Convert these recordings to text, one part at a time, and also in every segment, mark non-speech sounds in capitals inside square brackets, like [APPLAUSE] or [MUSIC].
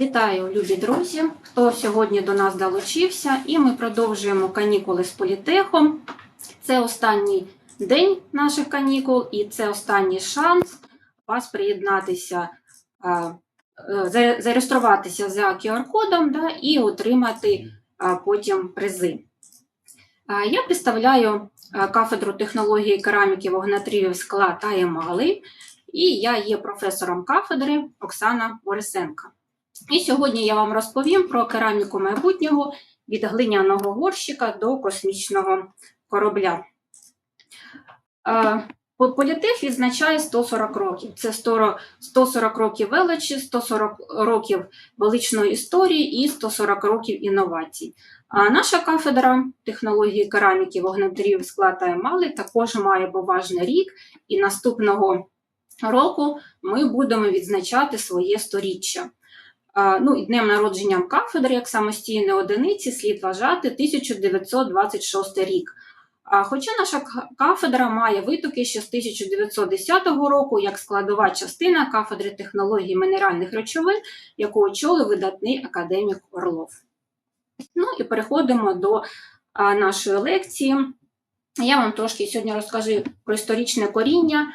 Вітаю, любі друзі! Хто сьогодні до нас долучився, і ми продовжуємо канікули з політехом. Це останній день наших канікул, і це останній шанс вас приєднатися, е, за- зареєструватися за QR-кодом да, і отримати потім призи. Я представляю кафедру технології кераміки вогнетрівів скла та емали, і я є професором кафедри Оксана Борисенка. І сьогодні я вам розповім про кераміку майбутнього від глиняного горщика до космічного корабля. Е, Політех відзначає 140 років. Це 140 років величі, 140 років величної історії і 140 років інновацій. А наша кафедра технології кераміки, вогнетрів, скла та емали також має поважний рік, і наступного року ми будемо відзначати своє сторіччя. Ну, і днем народженням кафедри як самостійної одиниці слід вважати 1926 рік. Хоча наша кафедра має витоки ще з 1910 року як складова частина кафедри технології мінеральних речовин, яку очолив видатний академік Орлов. Ну і переходимо до нашої лекції. Я вам трошки сьогодні розкажу про історичне коріння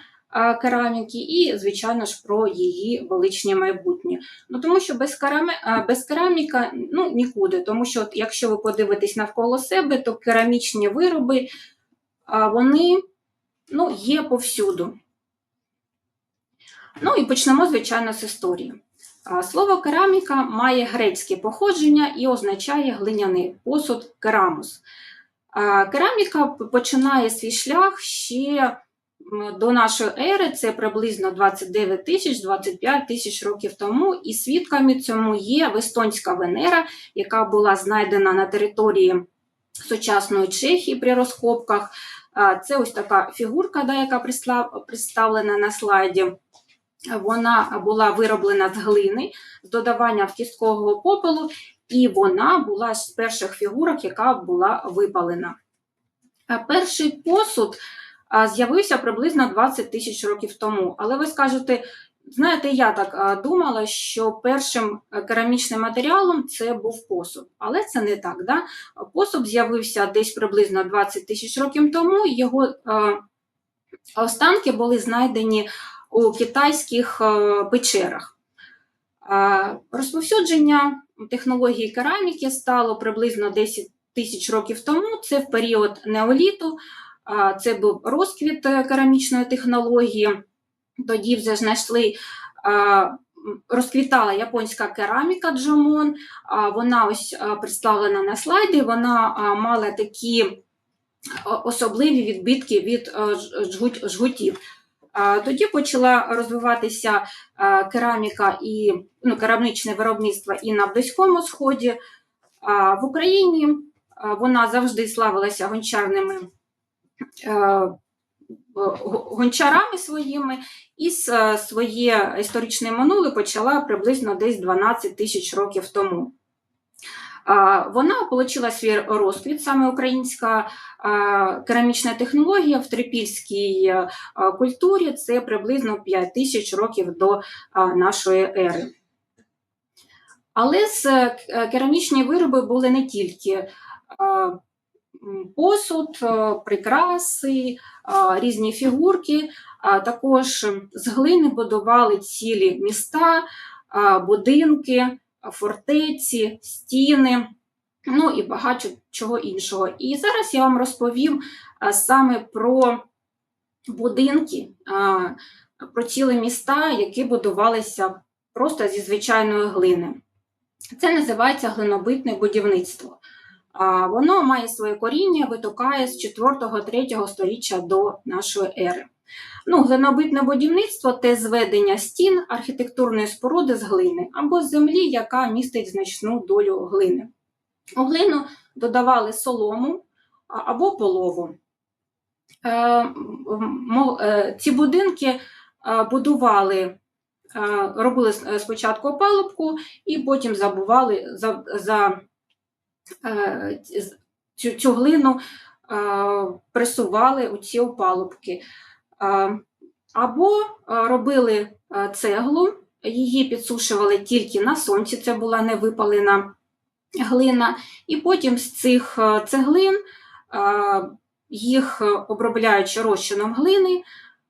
кераміки і, звичайно ж, про її величне майбутнє. Ну, тому що без, керами... без кераміка ну, нікуди. Тому що, от, якщо ви подивитесь навколо себе, то керамічні вироби вони ну, є повсюду. Ну і почнемо, звичайно, з історії. Слово кераміка має грецьке походження і означає глиняний посуд керамус. Кераміка починає свій шлях ще до нашої ери, це приблизно 29 тисяч 25 тисяч років тому, і свідками цьому є Вестонська Венера, яка була знайдена на території сучасної Чехії при розкопках. Це ось така фігурка, да, яка представлена на слайді. Вона була вироблена з глини з додаванням кісткового попелу, і вона була з перших фігурок, яка була випалена. Перший посуд з'явився приблизно 20 тисяч років тому. Але ви скажете, знаєте, я так думала, що першим е, керамічним матеріалом це був посуд. Але це не так. Да? Посуд з'явився десь приблизно 20 тисяч років тому. Його е, останки були знайдені у китайських е, печерах. Розповсюдження технології кераміки стало приблизно 10 тисяч років тому. Це в період неоліту, це був розквіт е, керамічної технології. Тоді вже знайшли. Розквітала японська кераміка Джомон. Вона ось е, представлена на слайді. Вона мала такі особливі відбитки від е, жгутів. Тоді почала розвиватися кераміка і ну, керамічне виробництво і на Близькому Сході. В Україні вона завжди славилася гончарними го- гончарами своїми, і е, своє історичне минуле почала приблизно десь 12 тисяч років тому. Вона отримала свій розквіт, саме українська керамічна технологія в трипільській е, культурі це приблизно 5 тисяч років до нашої ери. Але е, керамічні вироби були не тільки посуд, е, прикраси, різні фігурки, також з глини будували цілі міста, будинки, фортеці, стіни, ну і багато чого іншого. І зараз я вам розповім саме про будинки, про цілі міста, які будувалися просто зі звичайної глини. Це називається глинобитне будівництво. Воно має своє коріння, витокає з 4-3 століття до нашої ери. Ну, глинобитне будівництво це зведення стін архітектурної споруди з глини або з землі, яка містить значну долю глини. У глину додавали солому або полову. Е, е, Ці будинки е, будували, робили спочатку опалубку і потім забували за, цю, цю глину е, пресували у ці опалубки. Е, Або е, робили е, цеглу її підсушували тільки на сонці, це була невипалена глина, і потім з цих е, цеглин е, їх, е, обробляючи розчином глини,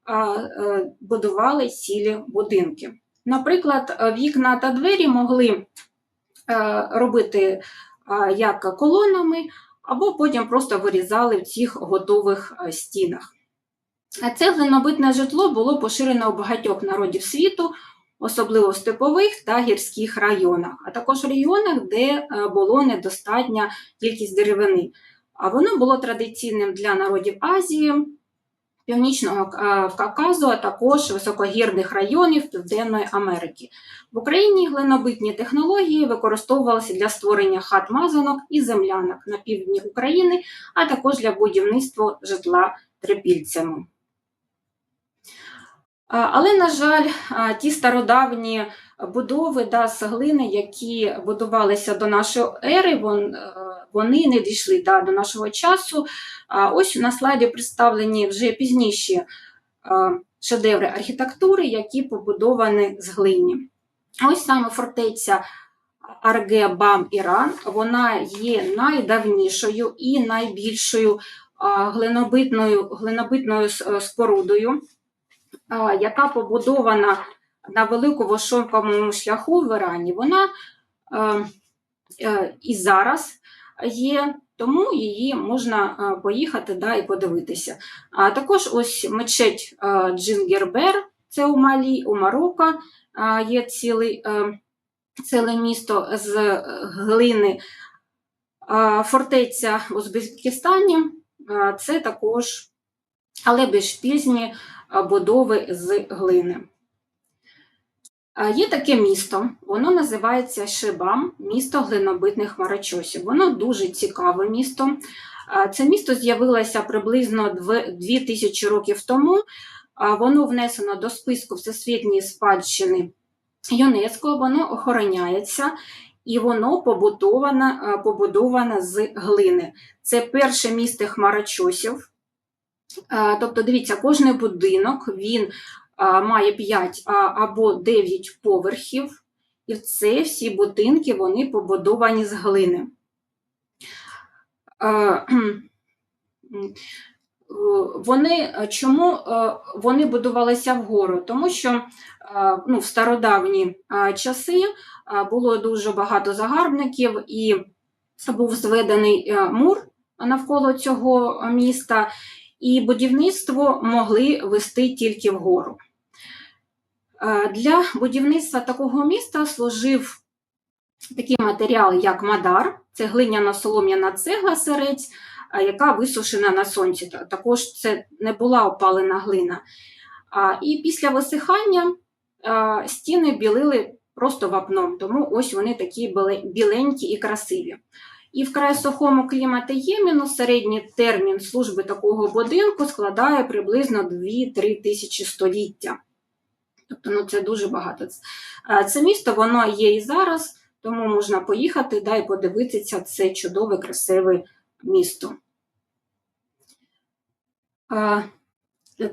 е, е, будували цілі будинки. Наприклад, е, вікна та двері могли е, робити е, як колонами, або потім просто вирізали в цих готових е, стінах. Це глинобитне житло було поширено у багатьох народів світу, особливо в степових та гірських районах, а також в регіонах, де е, було недостатня кількість деревини. А воно було традиційним для народів Азії, Північного е, Кавказу, а також високогірних районів Південної Америки. В Україні глинобитні технології використовувалися для створення хат мазанок і землянок на півдні України, а також для будівництва житла трипільцями. Але, на жаль, ті стародавні будови да, з глини, які будувалися до нашої ери, е, вони не дійшли да, до нашого часу. А Ось на слайді представлені вже пізніші е, шедеври архітектури, які побудовані з глині. Ось саме фортеця Арге Бам Іран, вона є найдавнішою і найбільшою глинобитною, глинобитною спорудою, яка побудована на великому шовковому шляху в Ірані. Вона е, е, і зараз є, тому її можна е, поїхати да, і подивитися. А також ось мечеть е, Джингербер, це у Малі, у Марокко е, є цілий, е, ціле місто з е, глини. Фортеця в Узбекистані е, це також, але більш пізні е, будови з глини. Є таке місто, воно називається Шибам, місто глинобитних хмарочосів. Воно дуже цікаве місто. Це місто з'явилося приблизно 2000 років тому. Воно внесено до списку Всесвітньої спадщини ЮНЕСКО, воно охороняється і воно побудоване, е, побудоване з глини. Це перше місто хмарочосів. Тобто, дивіться, кожний будинок він має 5 або 9 поверхів, і це всі будинки вони побудовані з глини. [CLEARS THROAT] Вони чому вони будувалися вгору? Тому що ну, в стародавні часи було дуже багато загарбників, і був зведений е, мур навколо цього міста, і будівництво могли вести тільки вгору. Е, Для будівництва такого міста служив такий матеріал, як мадар, це глиняно-солом'яна цегла сирець, е, яка висушена на сонці. Також це не була опалена глина. І після висихання е, стіни білили просто вапном, тому ось вони такі біленькі і красиві. І в край сухому кліматі Ємену середній термін служби такого будинку складає приблизно 2-3 тисячі століття. Тобто ну, це дуже багато. Е, Це місто воно є і зараз, тому можна поїхати да, і подивитися це чудове, красиве місто. Е,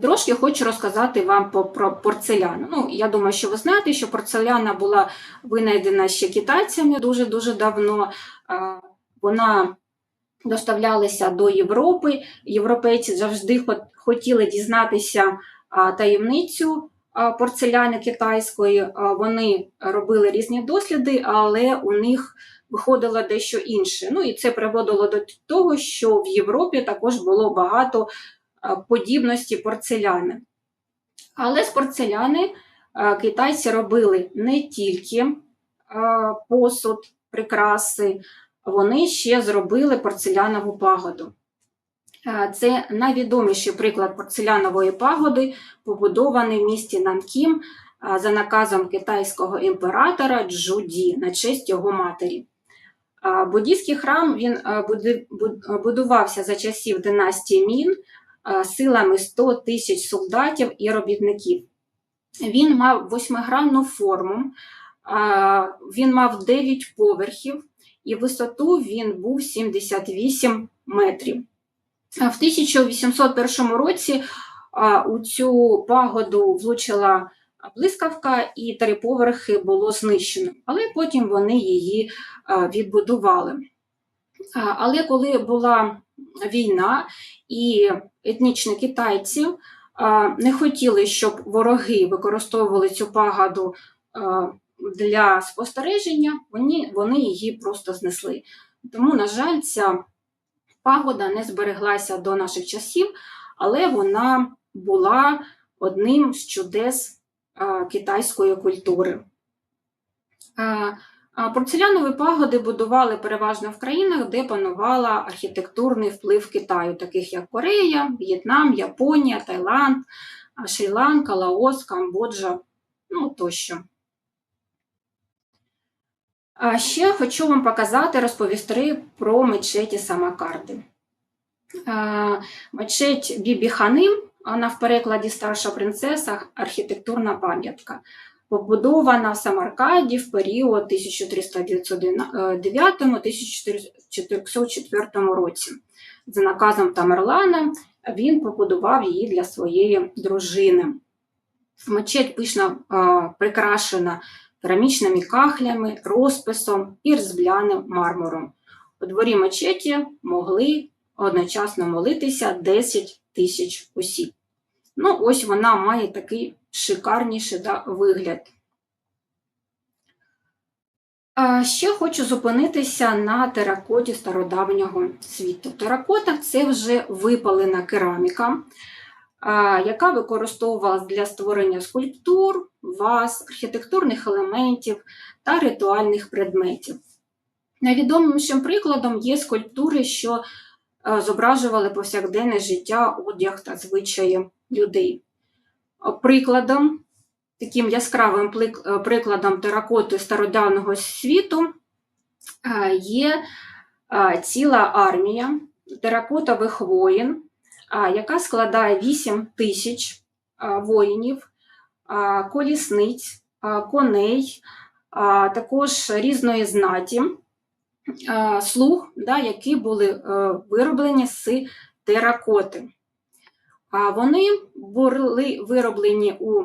Трошки хочу розказати вам про порцеляну. Ну, я думаю, що ви знаєте, що порцеляна була винайдена ще китайцями дуже-дуже давно. Е, Вона доставлялася до Європи. Європейці завжди хотіли дізнатися таємницю порцеляни китайської. Вони робили різні досліди, але у них виходило дещо інше. Ну і це приводило до того, що в Європі також було багато подібності порцеляни. Але з порцеляни китайці робили не тільки посуд, прикраси, вони ще зробили порцелянову пагоду. Е, Це найвідоміший приклад порцелянової пагоди, побудований в місті Нанкім е, за наказом китайського імператора Джуді на честь його матері. Е, Буддійський храм він будувався за часів династії Мін силами 100 тисяч солдатів і робітників. Він мав восьмигранну форму, він мав 9 поверхів, і висоту він був 78 метрів. В 1801 році у цю пагоду влучила блискавка, і три поверхи було знищено, але потім вони її відбудували. Але коли була війна і етнічні китайці не хотіли, щоб вороги використовували цю пагаду для спостереження, вони, вони її просто знесли. Тому, на жаль, ця пагода не збереглася до наших часів, але вона була одним з чудес китайської культури. Порцелянові пагоди будували переважно в країнах, де панувала архітектурний вплив Китаю, таких як Корея, В'єтнам, Японія, Таїланд, Шрі-Ланка, Лаос, Камбоджа, ну тощо. А ще хочу вам показати, розповісти про мечеті Самакарди. Мечеть Бібі Ханим, вона в перекладі старша принцеса, архітектурна пам'ятка побудована в Самаркаді в період 1399-1404 році. За наказом Тамерлана він побудував її для своєї дружини. Мечеть пишно прикрашена керамічними кахлями, розписом і різбляним мармуром. У дворі мечеті могли одночасно молитися 10 тисяч осіб. Ну, ось вона має такий шикарніший да, вигляд. Ще хочу зупинитися на теракоті стародавнього світу. Теракота це вже випалена кераміка, яка використовувалась для створення скульптур, ваз, архітектурних елементів та ритуальних предметів. Найвідомішим прикладом є скульптури, що е, зображували повсякденне життя, одяг та звичаї людей. Прикладом, таким яскравим е, прикладом теракоти стародавнього світу е, є е, ціла армія теракотових воїн, яка складає 8 тисяч воїнів, колісниць, коней, також різної знаті, слуг, які були е, вироблені з теракоти. Вони були вироблені у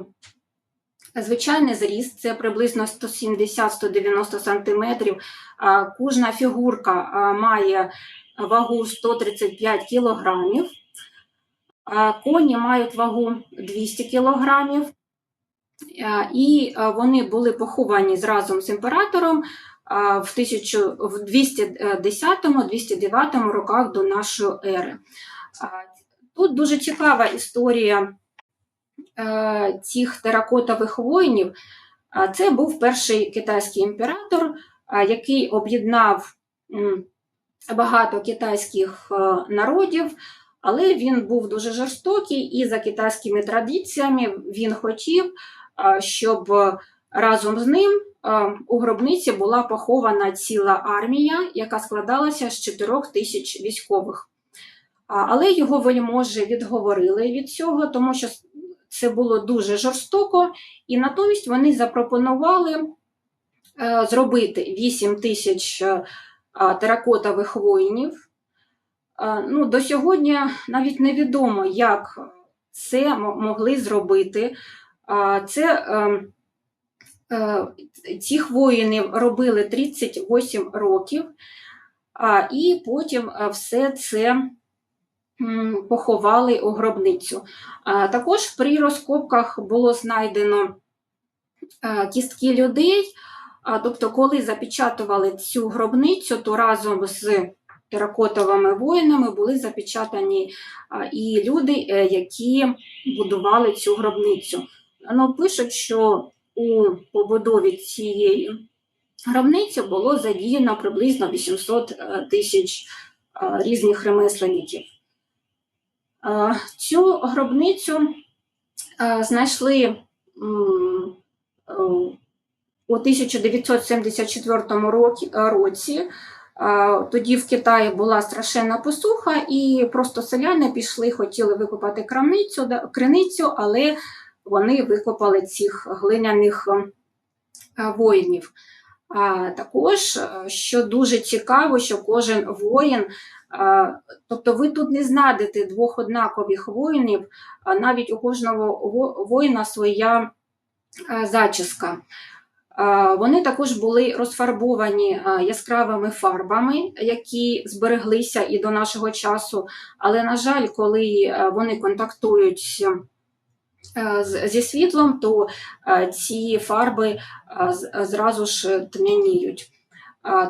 звичайний зріст, це приблизно 170-190 см. Кожна фігурка має вагу 135 кг. Коні мають вагу 200 кг. І вони були поховані зразу з імператором в 210-209 роках до нашої ери. Тут дуже цікава історія цих теракотових воїнів. Це був перший китайський імператор, який об'єднав багато китайських е, народів, але він був дуже жорстокий і за китайськими традиціями він хотів, щоб разом з ним е, у гробниці була похована ціла армія, яка складалася з 4 тисяч військових. Але його вельможі відговорили від цього, тому що це було дуже жорстоко, і натомість вони запропонували е, зробити 8 тисяч е, теракотових воїнів. Е, Ну, До сьогодні навіть невідомо, як це могли зробити. А, Це е, е, цих воїнів робили 38 років, і потім е, все це поховали у гробницю. Також при розкопках було знайдено е, кістки людей. Тобто, коли запечатували цю гробницю, то разом з теракотовими воїнами були запечатані і люди, е, які будували цю гробницю. Ну, пишуть, що у побудові цієї гробниці було задіяно приблизно 800 е, тисяч е, різних ремесленників. Цю гробницю знайшли у 1974 році- Тоді в Китаї була страшенна посуха, і просто селяни пішли, хотіли викопати крамницю, криницю, але вони викопали цих глиняних е, воїнів. А також, е, що дуже цікаво, що кожен воїн, е, тобто ви тут не знайдете двох однакових воїнів, навіть у кожного воїна своя е, зачіска. Е, Вони також були розфарбовані е, яскравими фарбами, які збереглися і до нашого часу. Але, на жаль, коли е, вони контактують зі світлом, то ці фарби зразу ж тьмяніють.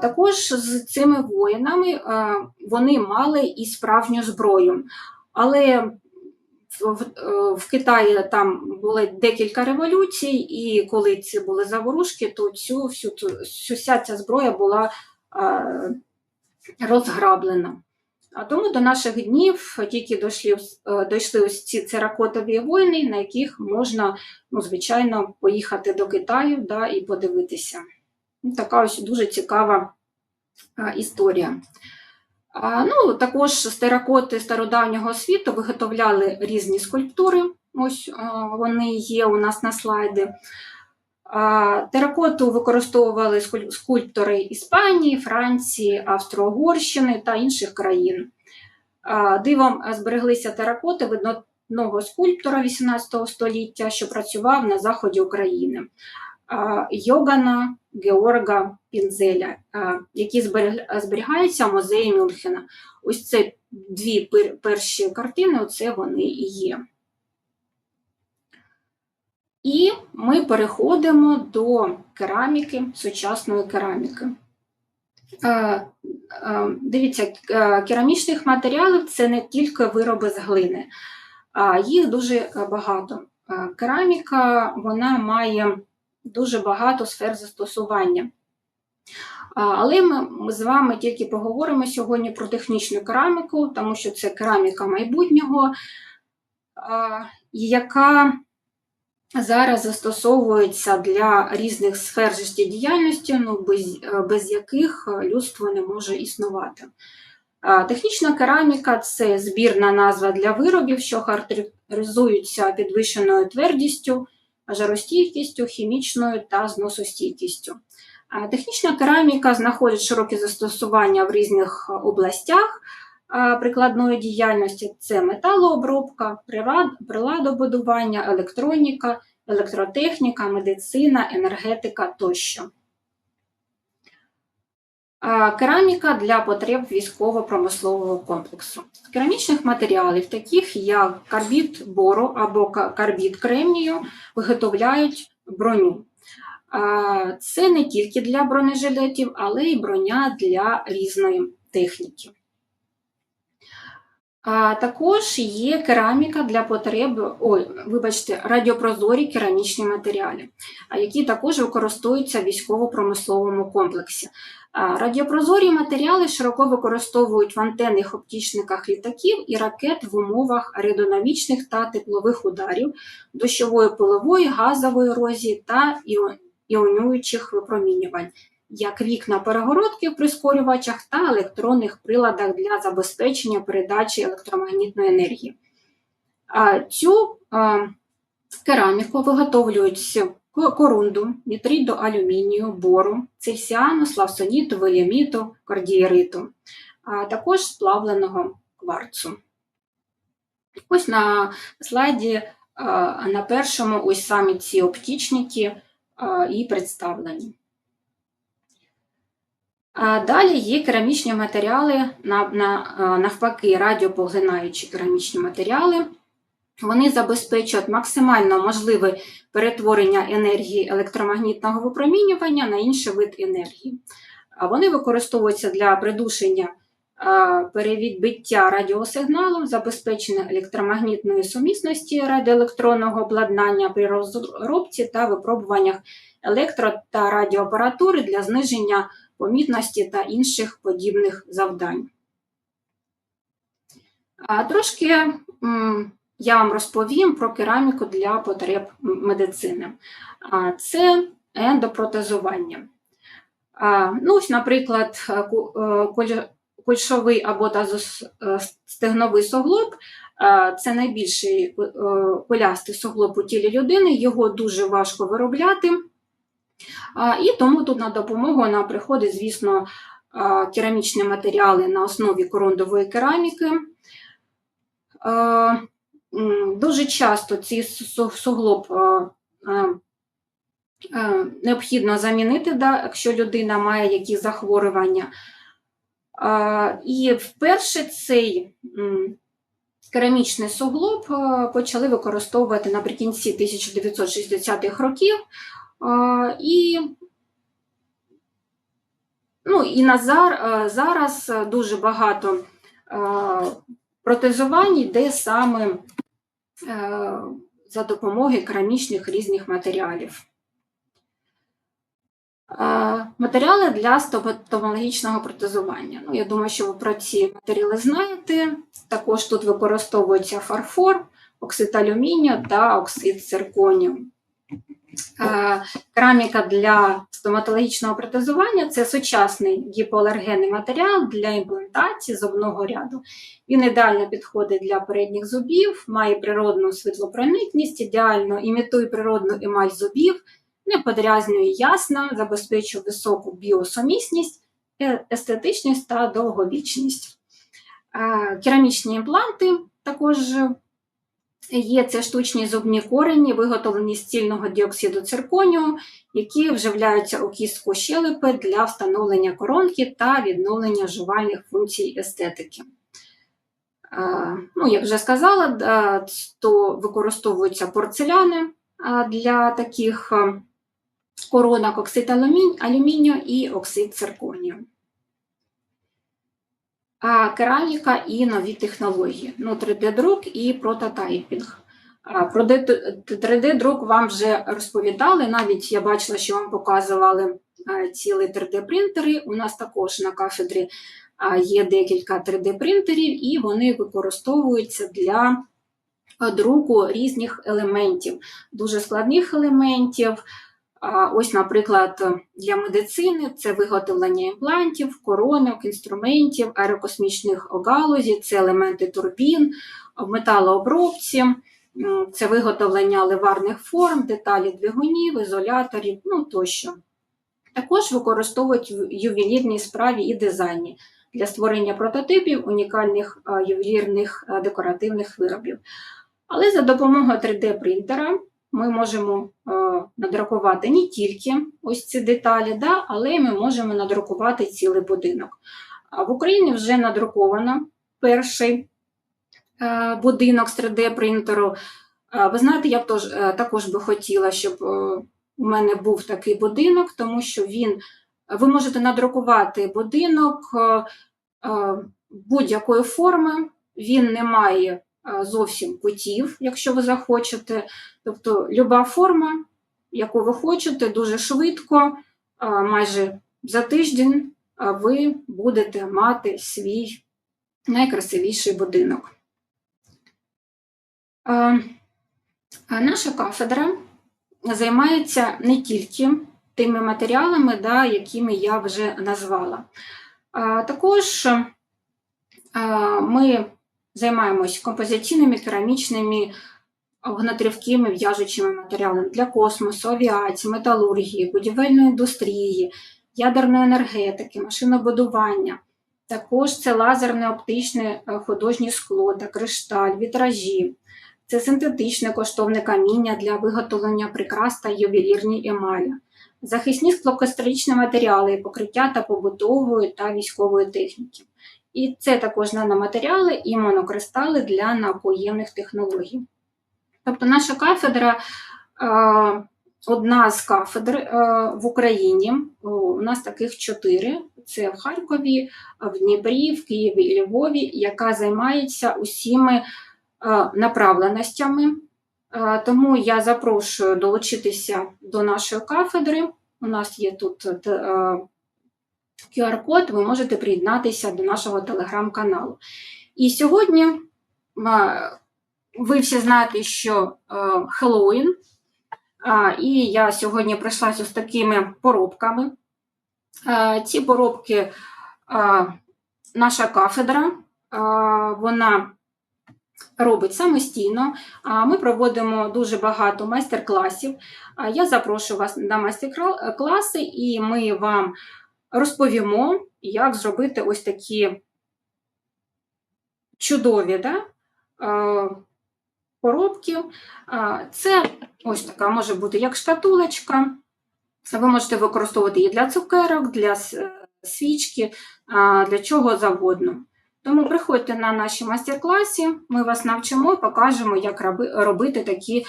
Також з цими воїнами вони мали і справжню зброю. Але в, в, е, Китаї там були декілька революцій, і коли ці були заворушки, то цю всю всю вся ця зброя була е, розграблена. А тому до наших днів тільки дійшли, е, дійшли ось ці церакотові воїни, на яких можна, ну, звичайно, поїхати до Китаю да, і подивитися. Ну, Така ось дуже цікава е, історія. Ну, також з теракоти стародавнього світу виготовляли різні скульптури. Ось вони є у нас на слайді. Теракоту використовували скульптори Іспанії, Франції, Австро-Угорщини та інших країн. Дивом е, збереглися теракоти від одного скульптора XVIII століття, що працював на заході України. Йогана Георга Пінзеля, які зберігаються в музеї Мюнхена. Ось це дві перші картини, оце вони і є. І ми переходимо до кераміки, сучасної кераміки. Дивіться, керамічних матеріалів це не тільки вироби з глини, а їх дуже е, багато. Кераміка вона має дуже багато сфер застосування. Але ми, ми з вами тільки поговоримо сьогодні про технічну кераміку, тому що це кераміка майбутнього, яка зараз застосовується для різних сфер життєдіяльності, ну, без, без яких людство не може існувати. Технічна кераміка це збірна назва для виробів, що характеризуються підвищеною твердістю, жаростійкістю, хімічною та зносостійкістю. Технічна кераміка знаходить широке застосування в різних областях прикладної діяльності: це металообробка, приладобудування, електроніка, електротехніка, медицина, енергетика тощо. Кераміка для потреб військово-промислового комплексу. З керамічних матеріалів, таких як карбід бору або карбід кремнію, виготовляють броню. Це не тільки для бронежилетів, але й броня для різної техніки. Також є кераміка для потреб, ой, вибачте, радіопрозорі керамічні матеріали, які також використовуються в військово-промисловому комплексі. Радіопрозорі матеріали широко використовують в антенних оптічниках літаків і ракет в умовах аеродинамічних та теплових ударів, дощової пилової, газової ерозії та іо- іонуючих випромінювань, як вікна перегородки в прискорювачах та електронних приладах для забезпечення передачі електромагнітної енергії. Цю кераміку виготовлюють корунду, нітриду алюмінію, бору, цельсіану, славсоніту, веліміту, кордієриту, а також сплавленого кварцу. Ось на слайді на першому ось самі ці оптічники і представлені. Далі є керамічні матеріали, навпаки, радіопоглинаючі керамічні матеріали. Вони забезпечують максимально можливе перетворення енергії електромагнітного випромінювання на інший вид енергії. Вони використовуються для придушення перевідбиття радіосигналу, забезпечення електромагнітної сумісності радіоелектронного обладнання при розробці та випробуваннях електро- та радіоапаратури для зниження помітності та інших подібних завдань. Трошки я вам розповім про кераміку для потреб медицини. Це ендопротезування. Ну, ось, наприклад, е, е, кульшовий або тазостегновий суглоб е, це найбільший е, кулястий суглоб у тілі людини, його дуже важко виробляти. І тому тут на допомогу нам приходить, звісно, керамічні матеріали на основі корундової кераміки. Дуже часто ці суглоб е, е, е, необхідно замінити, якщо людина має якісь захворювання. І вперше цей керамічний суглоб почали використовувати наприкінці 1960-х років. І, ну, і на зар- зараз дуже багато протезувань йде саме е, за допомогою керамічних різних матеріалів. Е, Матеріали для стоматологічного протезування. Ну, я думаю, що ви про ці матеріали знаєте. Також тут використовується фарфор, оксид алюмінію та оксид цирконію. Е, Кераміка для стоматологічного протезування це сучасний гіпоалергенний матеріал для імплантації зубного ряду. Він ідеально підходить для передніх зубів, має природну світлопроникність, ідеально імітує природну емаль зубів, не подрязнює ясно, забезпечує високу біосумісність, е- естетичність та довговічність. Е, Керамічні імпланти також є це штучні зубні корені, виготовлені з цільного діоксиду цирконію, які вживляються у кістку щелепи для встановлення коронки та відновлення жувальних функцій естетики. Е, Ну, як вже сказала, то використовуються порцеляни е, для таких е, коронок оксид алюмінію і оксид цирконію. Кераміка і нові технології. Ну, 3D-друк і прототайпінг. Про 3D-друк вам вже розповідали, навіть я бачила, що вам показували ціли 3D-принтери. У нас також на кафедрі є декілька 3D-принтерів, і вони використовуються для друку різних елементів, дуже складних елементів. Ось, наприклад, для медицини це виготовлення імплантів, коронок, інструментів, аерокосмічних галузі, це елементи турбін, металообробці, це виготовлення ливарних форм, деталі двигунів, ізоляторів, ну тощо. Також використовують в ювелірній справі і дизайні для створення прототипів унікальних ювелірних декоративних виробів. Але за допомогою 3D-принтера ми можемо е, надрукувати не тільки ось ці деталі, да, але ми можемо надрукувати цілий будинок. А в Україні вже надруковано перший е, будинок з 3D-принтеру. Е, ви знаєте, я б тож, також би хотіла, щоб у мене був такий будинок, тому що він, ви можете надрукувати будинок будь-якої форми, він не має зовсім кутів, якщо ви захочете. Тобто люба форма, яку ви хочете, дуже швидко, майже за тиждень ви будете мати свій найкрасивіший будинок. Наша кафедра займається не тільки тими матеріалами, да, якими я вже назвала. Також ми займаємось композиційними, керамічними гнатрівкими в'яжучими матеріалами для космосу, авіації, металургії, будівельної індустрії, ядерної енергетики, машинобудування. Також це лазерне оптичне е, художнє скло та кришталь, вітражі. Це синтетичне коштовне каміння для виготовлення прикрас та ювелірні емалі, захисні склокристалічні матеріали, покриття та побутової та військової техніки. І це також наноматеріали і монокристали для наукоємних технологій. Тобто наша кафедра е, одна з кафедр е, в Україні. У нас таких чотири: це в Харкові, в Дніпрі, в Києві і Львові, яка займається усіми е, направленостями. Тому я запрошую долучитися до нашої кафедри. У нас є тут QR-код, ви можете приєднатися до нашого телеграм-каналу. І сьогодні ви всі знаєте, що е, Хеллоуін, і я сьогодні прийшла з такими поробками. Ці поробки наша кафедра, вона робить самостійно. Ми проводимо дуже багато майстер-класів. Я запрошую вас на майстер-класи, і ми вам розповімо, як зробити ось такі чудові да, е, поробки. А, Це ось така може бути як шкатулочка, Ви можете використовувати її для цукерок, для свічки, для чого завгодно. Тому приходьте на наші майстер-класі, ми вас навчимо і покажемо, як робити такі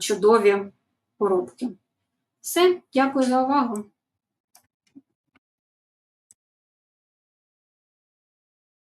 чудові поробки. Все, дякую за увагу.